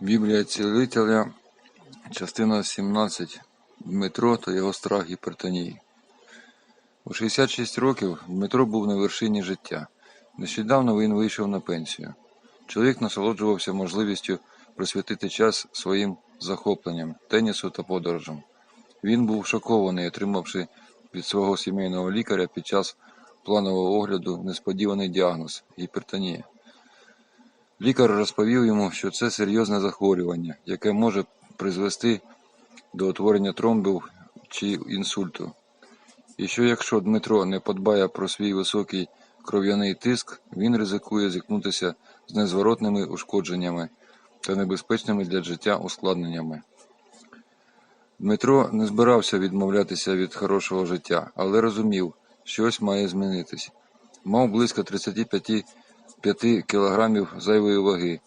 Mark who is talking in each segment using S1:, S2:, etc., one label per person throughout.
S1: Біблія цілителя, частина 17. Дмитро та його страх гіпертонії. У 66 років Дмитро був на вершині життя. Нещодавно він вийшов на пенсію. Чоловік насолоджувався можливістю присвятити час своїм захопленням, тенісу та подорожам. Він був шокований, отримавши від свого сімейного лікаря під час планового огляду несподіваний діагноз гіпертонія. Лікар розповів йому, що це серйозне захворювання, яке може призвести до утворення тромбів чи інсульту. І що якщо Дмитро не подбає про свій високий кров'яний тиск, він ризикує зіткнутися з незворотними ушкодженнями та небезпечними для життя ускладненнями. Дмитро не збирався відмовлятися від хорошого життя, але розумів, щось має змінитись. Мав близько 35 5 кілограмів зайвої ваги,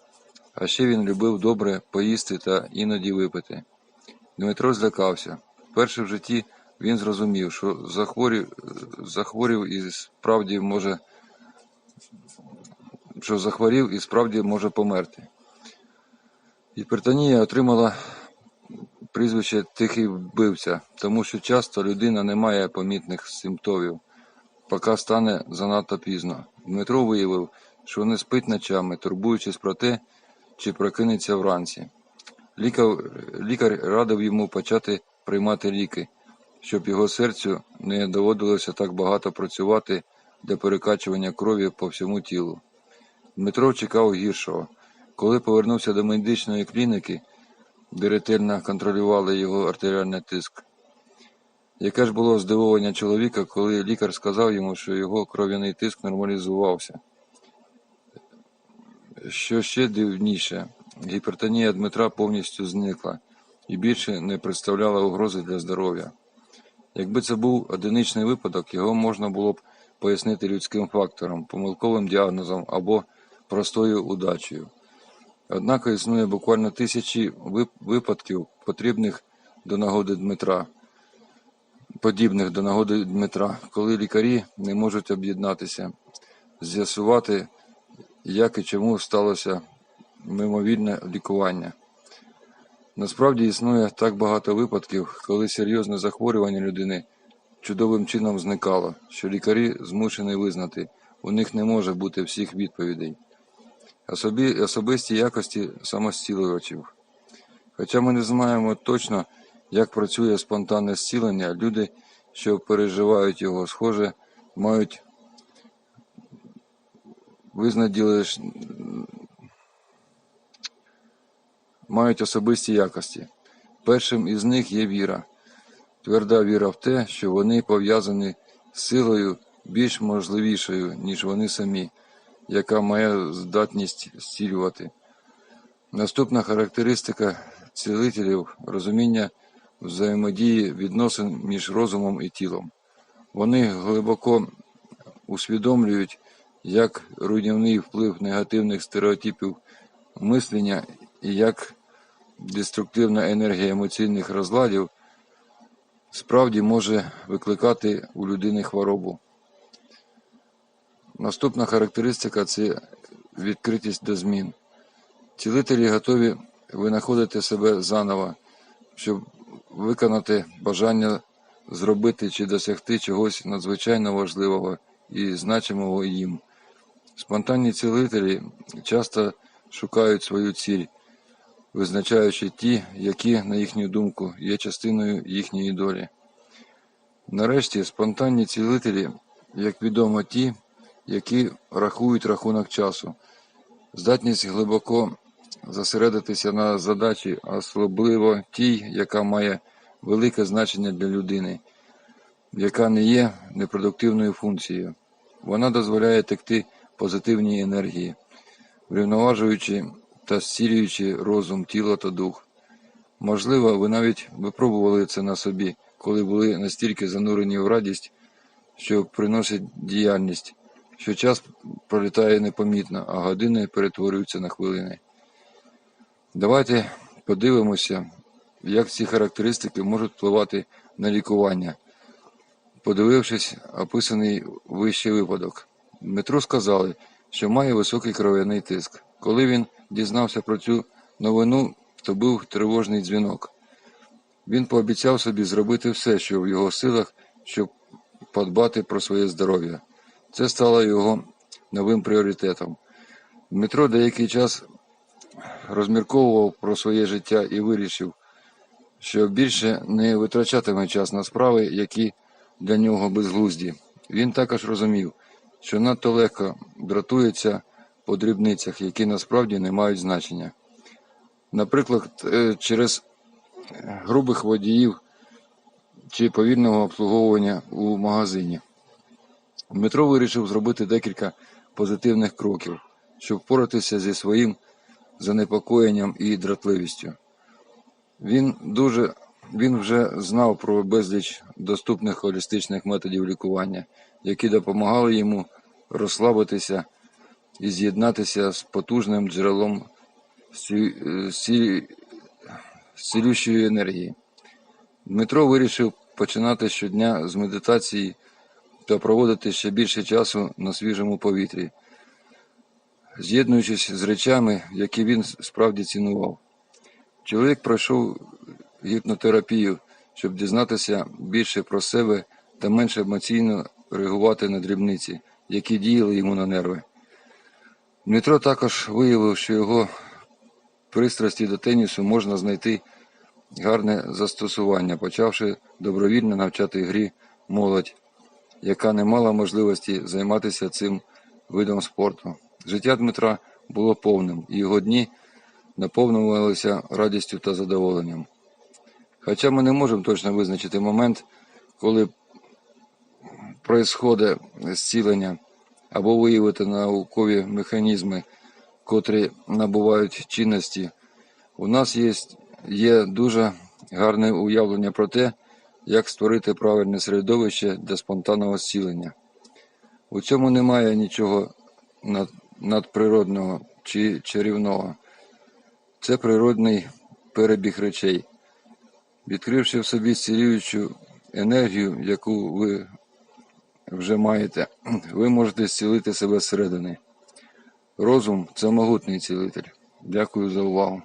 S1: а ще він любив добре поїсти та іноді випити. Дмитро злякався. Вперше в житті він зрозумів, що захворів, захворів і справді може, що захворів і справді може померти. Гіпертонія отримала прізвище Тихий вбивця, тому що часто людина не має помітних симптомів, поки стане занадто пізно. Дмитро виявив, що не спить ночами, турбуючись про те, чи прокинеться вранці. Лікар, лікар радив йому почати приймати ліки, щоб його серцю не доводилося так багато працювати для перекачування крові по всьому тілу. Дмитро чекав гіршого. Коли повернувся до медичної клініки, де ретельно контролювали його артеріальний тиск. Яке ж було здивування чоловіка, коли лікар сказав йому, що його кров'яний тиск нормалізувався. Що ще дивніше, гіпертонія Дмитра повністю зникла і більше не представляла угрози для здоров'я. Якби це був одиничний випадок, його можна було б пояснити людським фактором, помилковим діагнозом або простою удачею. Однак існує буквально тисячі випадків, потрібних до нагоди Дмитра, подібних до нагоди Дмитра, коли лікарі не можуть об'єднатися, з'ясувати, як і чому сталося мимовільне лікування. Насправді існує так багато випадків, коли серйозне захворювання людини чудовим чином зникало, що лікарі змушені визнати, у них не може бути всіх відповідей. Особі, особисті якості самостілювачів. Хоча ми не знаємо точно, як працює спонтанне зцілення, люди, що переживають його, схоже, мають визнаділи мають особисті якості. Першим із них є віра, тверда віра в те, що вони пов'язані з силою більш можливішою, ніж вони самі, яка має здатність зцілювати. Наступна характеристика цілителів розуміння взаємодії відносин між розумом і тілом. Вони глибоко усвідомлюють, як руйнівний вплив негативних стереотипів мислення і як деструктивна енергія емоційних розладів справді може викликати у людини хворобу. Наступна характеристика це відкритість до змін. Цілителі готові винаходити себе заново, щоб виконати бажання зробити чи досягти чогось надзвичайно важливого і значимого їм. Спонтанні цілителі часто шукають свою ціль, визначаючи ті, які, на їхню думку, є частиною їхньої долі. Нарешті, спонтанні цілителі, як відомо, ті, які рахують рахунок часу, здатність глибоко зосередитися на задачі, особливо тій, яка має велике значення для людини, яка не є непродуктивною функцією. Вона дозволяє текти позитивній енергії, врівноважуючи та зцілюючи розум, тіло та дух. Можливо, ви навіть випробували це на собі, коли були настільки занурені в радість, що приносить діяльність, що час пролітає непомітно, а години перетворюються на хвилини. Давайте подивимося, як ці характеристики можуть впливати на лікування, подивившись описаний вище випадок. Дмитру сказали, що має високий кров'яний тиск. Коли він дізнався про цю новину, то був тривожний дзвінок. Він пообіцяв собі зробити все, що в його силах, щоб подбати про своє здоров'я. Це стало його новим пріоритетом. Дмитро деякий час розмірковував про своє життя і вирішив, що більше не витрачатиме час на справи, які для нього безглузді. Він також розумів, що надто легко дратується по дрібницях, які насправді не мають значення. Наприклад, е, через грубих водіїв чи повільного обслуговування у магазині. Дмитро вирішив зробити декілька позитивних кроків, щоб впоратися зі своїм занепокоєнням і дратливістю. Він дуже він вже знав про безліч доступних холістичних методів лікування, які допомагали йому розслабитися і з'єднатися з потужним джерелом сі- е, цілющої енергії. Дмитро вирішив починати щодня з медитації та проводити ще більше часу на свіжому повітрі, з'єднуючись з речами, які він справді цінував. Чоловік пройшов гіпнотерапію, щоб дізнатися більше про себе та менше емоційно реагувати на дрібниці, які діяли йому на нерви. Дмитро також виявив, що його пристрасті до тенісу можна знайти гарне застосування, почавши добровільно навчати грі молодь, яка не мала можливості займатися цим видом спорту. Життя Дмитра було повним, і його дні наповнювалися радістю та задоволенням. Хоча ми не можемо точно визначити момент, коли происходить зцілення, або виявити наукові механізми, котрі набувають чинності, у нас є, є дуже гарне уявлення про те, як створити правильне середовище для спонтанного зцілення. У цьому немає нічого над- надприродного чи чарівного. Це природний перебіг речей. Відкривши в собі зцілюючу енергію, яку ви вже маєте, ви можете зцілити себе зсередини. Розум це могутний цілитель. Дякую за увагу.